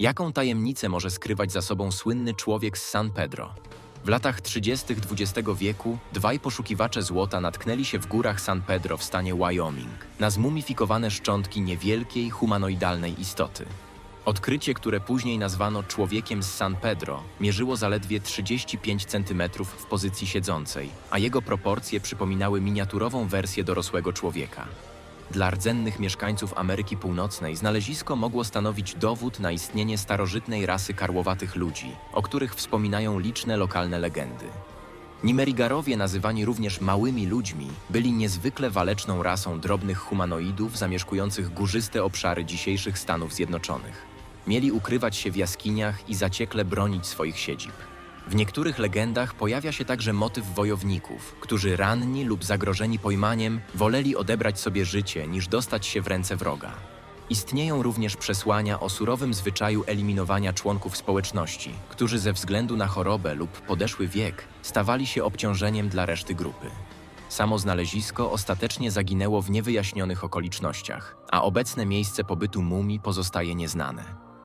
Jaką tajemnicę może skrywać za sobą słynny człowiek z San Pedro? W latach 30. XX wieku dwaj poszukiwacze złota natknęli się w górach San Pedro w stanie Wyoming na zmumifikowane szczątki niewielkiej, humanoidalnej istoty. Odkrycie, które później nazwano człowiekiem z San Pedro, mierzyło zaledwie 35 cm w pozycji siedzącej, a jego proporcje przypominały miniaturową wersję dorosłego człowieka. Dla rdzennych mieszkańców Ameryki Północnej znalezisko mogło stanowić dowód na istnienie starożytnej rasy karłowatych ludzi, o których wspominają liczne lokalne legendy. Nimerigarowie, nazywani również małymi ludźmi, byli niezwykle waleczną rasą drobnych humanoidów zamieszkujących górzyste obszary dzisiejszych Stanów Zjednoczonych. Mieli ukrywać się w jaskiniach i zaciekle bronić swoich siedzib. W niektórych legendach pojawia się także motyw wojowników, którzy ranni lub zagrożeni pojmaniem woleli odebrać sobie życie niż dostać się w ręce wroga. Istnieją również przesłania o surowym zwyczaju eliminowania członków społeczności, którzy ze względu na chorobę lub podeszły wiek stawali się obciążeniem dla reszty grupy. Samo znalezisko ostatecznie zaginęło w niewyjaśnionych okolicznościach, a obecne miejsce pobytu mumii pozostaje nieznane.